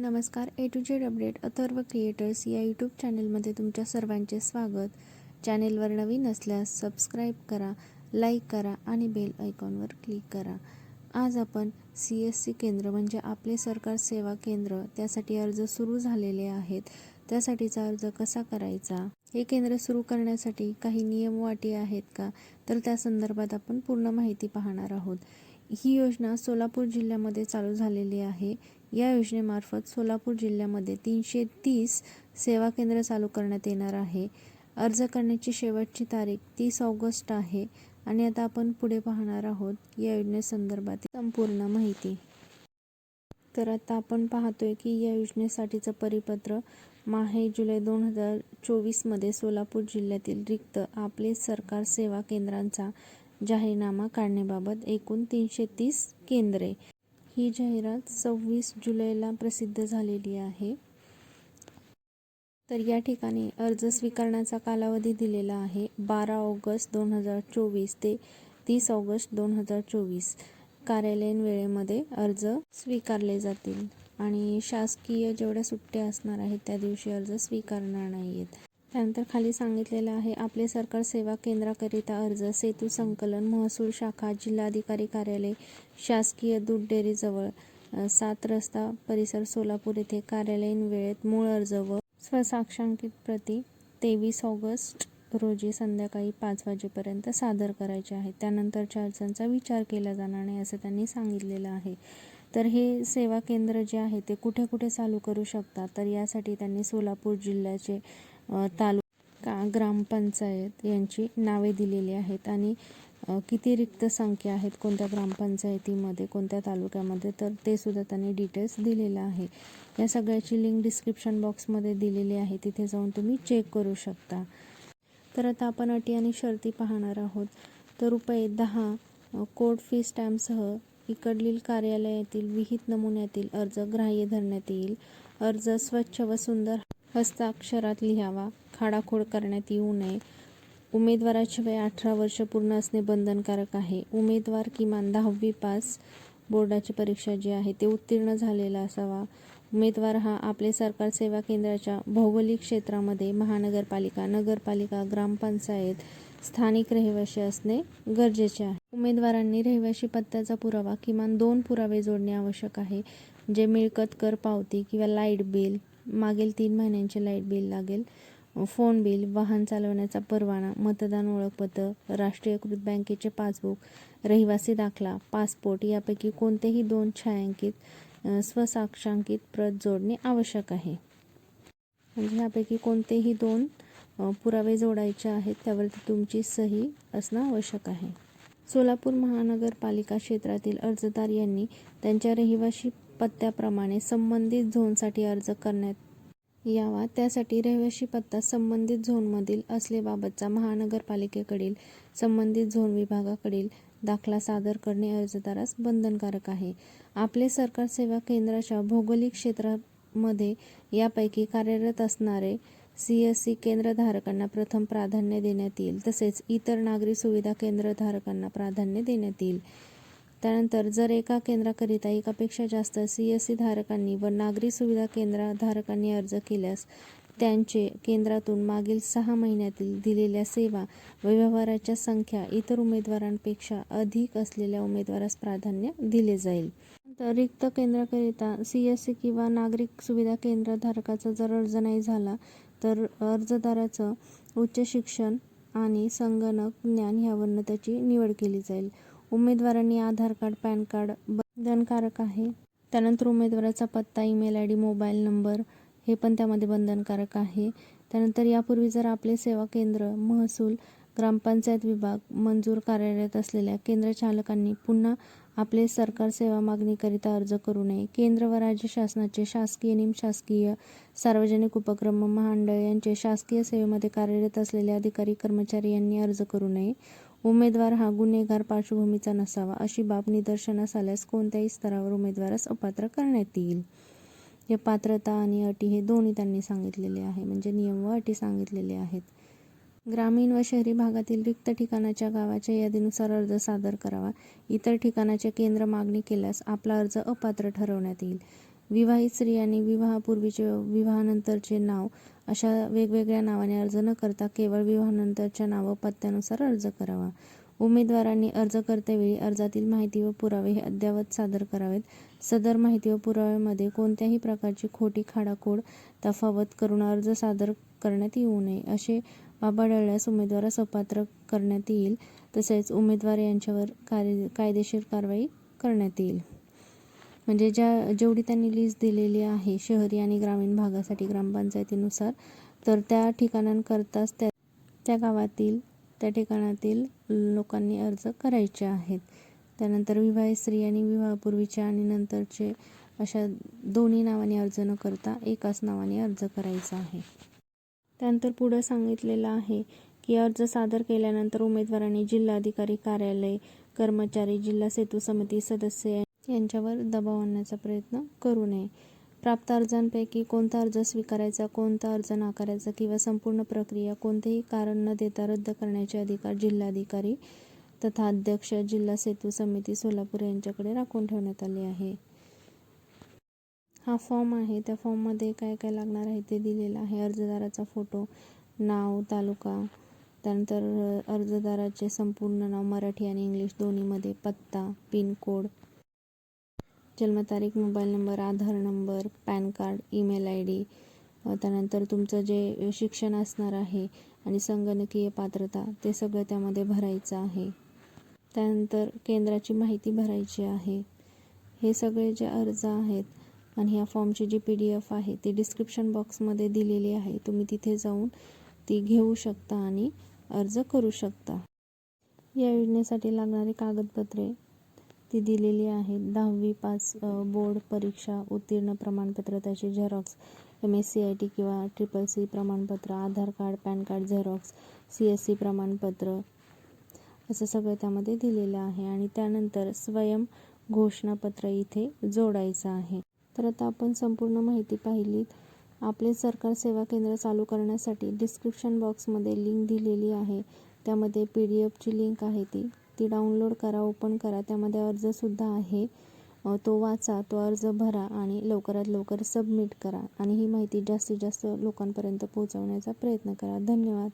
नमस्कार A to Z update Atharva creators या YouTube चॅनलमध्ये तुमच्या सर्वांचे स्वागत. चॅनेलवर नवीन असल्यास सबस्क्राईब करा लाईक करा आणि बेल आयकॉनवर क्लिक करा. आज आपण सी एस सी केंद्र म्हणजे आपले सरकार सेवा केंद्र त्यासाठी अर्ज सुरू झालेले आहेत. त्यासाठीचा अर्ज कसा करायचा? हे केंद्र सुरू करण्यासाठी काही नियम वाटी आहेत का? तर त्या संदर्भात आपण पूर्ण माहिती पाहणार आहोत. ही योजना सोलापूर जिल्ह्यामध्ये चालू झालेली आहे. या योजनेमार्फत सोलापूर जिल्ह्यामध्ये तीनशे तीस सेवा केंद्र चालू करण्यात येणार आहे. अर्ज करण्याची शेवटची तारीख तीस ऑगस्ट आहे आणि आता आपण पुढे पाहणार आहोत या योजनेसंदर्भात संपूर्ण माहिती. तर आता आपण पाहतोय की या योजनेसाठीचं परिपत्र माहे जुलै दोन हजार चोवीसमध्ये सोलापूर जिल्ह्यातील रिक्त आपले सरकार सेवा केंद्रांचा जाहीरनामा काढण्याबाबत एकूण तीनशे तीस केंद्रे. ही जाहिरात सव्वीस जुलैला प्रसिद्ध झालेली आहे. तर या ठिकाणी अर्ज स्वीकारण्याचा कालावधी दिलेला आहे. बारा ऑगस्ट दोन हजार चोवीस ते तीस ऑगस्ट दोन हजार चोवीस कार्यालयीन वेळेमध्ये अर्ज स्वीकारले जातील. आणि शासकीय जेवढ्या सुट्ट्या असणार आहेत त्या दिवशी अर्ज स्वीकारणार नाही आहेत त्यानंतर खाली सांगितलेलं आहे आपले सरकार सेवा केंद्राकरिता अर्ज सेतू संकलन महसूल शाखा जिल्हाधिकारी कार्यालय शासकीय दूध डेअरीजवळ सात रस्ता परिसर सोलापूर येथे कार्यालयीन वेळेत मूळ अर्ज व स्वसाक्षांकित प्रती तेवीस ऑगस्ट रोजी संध्याकाळी पाच वाजेपर्यंत सादर करायचे आहे. त्यानंतरच्या अर्जांचा विचार केला जाणार नाही असं त्यांनी सांगितलेलं आहे. तर हे सेवा केंद्र जे आहे ते कुठे कुठे चालू करू शकतात? तर यासाठी त्यांनी सोलापूर जिल्ह्याचे तालुका ग्रामपंचायत यांची नावे दिलेली आहेत आणि किती रिक्त संख्या आहेत कोणत्या ग्रामपंचायतीमध्ये कोणत्या तालुक्यामध्ये तर ते सुद्धा त्यांनी डिटेल्स दिलेलं आहे. या सगळ्याची लिंक डिस्क्रिप्शन बॉक्समध्ये दिलेली आहे. तिथे जाऊन तुम्ही चेक करू शकता. तर आता आपण अटी आणि शर्ती पाहणार आहोत. तर रुपये दहा कोर्ट कोड फी स्टॅम्पसह इकडलील कार्यालयातील विहित नमुन्यातील अर्ज ग्राह्य धरण्यात येईल. अर्ज स्वच्छ व सुंदर हस्ताक्षरात लिहावा. खाडाखोड करण्यात येऊ नये. उमेदवाराचे वय अठरा वर्ष पूर्ण असणे बंधनकारक आहे. उमेदवार किमान दहावी पास बोर्डाची परीक्षा जी आहे ते उत्तीर्ण झालेला असावा. उमेदवार हा आपले सरकार सेवा केंद्राच्या भौगोलिक क्षेत्रामध्ये महानगरपालिका नगरपालिका ग्रामपंचायत स्थानिक रहिवासी असणे गरजेचे आहे. उमेदवारांनी रहिवासी पत्त्याचा पुरावा किमान दोन पुरावे जोडणे आवश्यक आहे जे मिळकत कर पावती किंवा लाइट बिल मागील तीन महिन्यांचे लाइट बिल लागेल. फोन बिल वाहन चालवण्याचा परवाना मतदान ओळखपत्र राष्ट्रीयकृत बँकेचे पासबुक रहिवासी दाखला पासपोर्ट यापैकी कोणतेही दोन छायांकित स्वसाक्षांकित प्रत जोडणे आवश्यक आहे. म्हणजे ह्यापैकी कोणतेही दोन पुरावे जोडायचे आहेत त्यावरती तुमची सही असणं आवश्यक आहे. सोलापूर महानगरपालिका क्षेत्रातील अर्जदार यांनी त्यांच्या रहिवाशी पत्त्याप्रमाणे संबंधित झोनसाठी अर्ज करण्यात यावा. त्यासाठी रहिवासी पत्ता संबंधित झोनमधील असलेबाबतचा महानगरपालिकेकडील संबंधित झोन विभागाकडील दाखला सादर करणे अर्जदारास बंधनकारक आहे. आपले सरकार सेवा केंद्राच्या भौगोलिक क्षेत्रामध्ये यापैकी कार्यरत असणारे सी एस सी केंद्रधारकांना प्रथम प्राधान्य देण्यात येईल तसेच इतर नागरी सुविधा केंद्रधारकांना प्राधान्य देण्यात येईल. त्यानंतर जर एका केंद्राकरिता एकापेक्षा जास्त सी एस सी धारकांनी व नागरी सुविधा केंद्रधारकांनी अर्ज केल्यास त्यांचे केंद्रातून मागील सहा महिन्यातील दिलेल्या सेवा व व्यवहाराच्या संख्या इतर उमेदवारांपेक्षा अधिक असलेल्या उमेदवारास प्राधान्य दिले जाईल. तर रिक्त केंद्राकरिता सी एस सी किंवा नागरिक सुविधा केंद्रधारकाचा जर अर्ज नाही झाला तर अर्जदाराचं उच्च शिक्षण आणि संगणक ज्ञान ह्यावरनं त्याची निवड केली जाईल. उमेदवारांनी आधार कार्ड पॅन कार्ड बंधनकारक आहे. त्यानंतर उमेदवाराचा पत्ता email I D mobile number हे पण त्यामध्ये बंधनकारक आहे. त्यानंतर यापूर्वी जर आपले सेवा केंद्र महसूल ग्रामपंचायत विभाग मंजूर कार्यरत असलेल्या केंद्र चालकांनी पुन्हा आपले सरकार सेवा मागणीकरिता अर्ज करू नये. केंद्र व राज्य शासनाचे शासकीय निमशासकीय सार्वजनिक उपक्रम महामंडळ यांचे शासकीय सेवेमध्ये कार्यरत असलेले अधिकारी कर्मचारी यांनी अर्ज करू नये. उमेदवार हा गुन्हेगार पार्श्वभूमीचा नसावा अशी बाब निदर्शनास आल्यास कोणत्याही स्तरावर उमेदवारास अपात्र करण्यात येईल. हे पात्रता आणि अटी हे दोन्ही त्यांनी सांगितलेले आहे म्हणजे नियम व अटी सांगितलेले आहेत. ग्रामीण व शहरी भागातील रिक्त ठिकाणाच्या गावाच्या यादीनुसार अर्ज सादर करावा. इतर ठिकाणाचे केंद्र मागणी केल्यास आपला अर्ज अपात्र ठरवण्यात येईल. विवाहित स्त्रियांनी विवाहापूर्वीचे विवाहानंतरचे नाव अशा वेगवेगळ्या नावाने अर्ज न करता केवळ विवाहानंतरच्या नाव पत्त्यानुसार अर्ज करावा. उमेदवारांनी अर्ज करतेवेळी अर्जातील माहिती व पुरावे हे अद्ययावत सादर करावेत. सदर माहिती व पुराव्यामध्ये कोणत्याही प्रकारची खोटी खाडाखोड तफावत करून अर्ज सादर करण्यात येऊ नये असे बाब आढळल्यास उमेदवारास अपात्र करण्यात येईल. तसेच उमेदवार यांच्यावर कार्य कायदेशीर कारवाई करण्यात येईल. म्हणजे ज्या जेवढी त्यांनी लिस्ट दिलेली आहे शहरी आणि ग्रामीण भागासाठी ग्रामपंचायतीनुसार तर त्या ठिकाणांकरताच त्या त्या गावातील त्या ठिकाणातील लोकांनी अर्ज करायचे आहेत. त्यानंतर विवाहित आणि विवाहापूर्वीच्या आणि नंतरचे अशा दोन्ही नावाने अर्ज न करता एकाच नावाने अर्ज करायचा आहे. त्यानंतर पुढं सांगितलेलं आहे की अर्ज सादर केल्यानंतर उमेदवारांनी जिल्हाधिकारी कार्यालय कर्मचारी जिल्हा सेतू समिती सदस्य यांच्यावर दबाव आणण्याचा प्रयत्न करू नये. प्राप्त अर्जांपैकी कोणता अर्ज स्वीकारायचा कोणता अर्ज नाकारायचा किंवा संपूर्ण प्रक्रिया कोणतेही कारण न देता रद्द करण्याचे अधिकार जिल्हाधिकारी तथा अध्यक्ष जिल्हा सेतू समिती सोलापूर यांच्याकडे राखून ठेवण्यात आले आहे. हा फॉर्म आहे. त्या फॉर्ममध्ये काय काय लागणार आहे ते दिलेलं आहे. अर्जदाराचा फोटो नाव तालुका त्यानंतर अर्जदाराचे संपूर्ण नाव मराठी आणि इंग्लिश दोन्हीमध्ये पत्ता पिनकोड जन्मतारीख mobile number Aadhaar number PAN card email I D त्यानंतर तुमचं जे शिक्षण असणार आहे आणि संगणकीय पात्रता ते सगळं त्यामध्ये भरायचं आहे. त्यानंतर केंद्राची माहिती भरायची आहे. हे सगळे जे अर्ज आहेत आणि ह्या फॉर्मची जी पी डी एफ आहे ती डिस्क्रिप्शन बॉक्समध्ये दिलेली आहे. तुम्ही तिथे जाऊन ती घेऊ शकता आणि अर्ज करू शकता. या योजनेसाठी लागणारी कागदपत्रे ती दिलेली आहेत दहावी पास बोर्ड परीक्षा उत्तीर्ण प्रमाणपत्र त्याचे xerox M S C I T किंवा ट्रिपल सी प्रमाणपत्र Aadhaar card PAN card xerox C S C प्रमाणपत्र असं सगळं त्यामध्ये दिलेलं आहे. आणि त्यानंतर स्वयं घोषणापत्र इथे जोडायचं आहे. तर आता आपण संपूर्ण माहिती पाहिलीत. आपले सरकार सेवा केंद्र चालू करण्यासाठी डिस्क्रिप्शन बॉक्समध्ये लिंक दिलेली आहे. त्यामध्ये पी डी एफची लिंक आहे ती. ती डाउनलोड करा ओपन करा. त्यामध्ये अर्जसुद्धा आहे. तो वाचा तो अर्ज भरा आणि लवकरात लवकर सबमिट करा. आणि ही माहिती जास्तीत जास्त लोकांपर्यंत पोहोचवण्याचा प्रयत्न करा. धन्यवाद.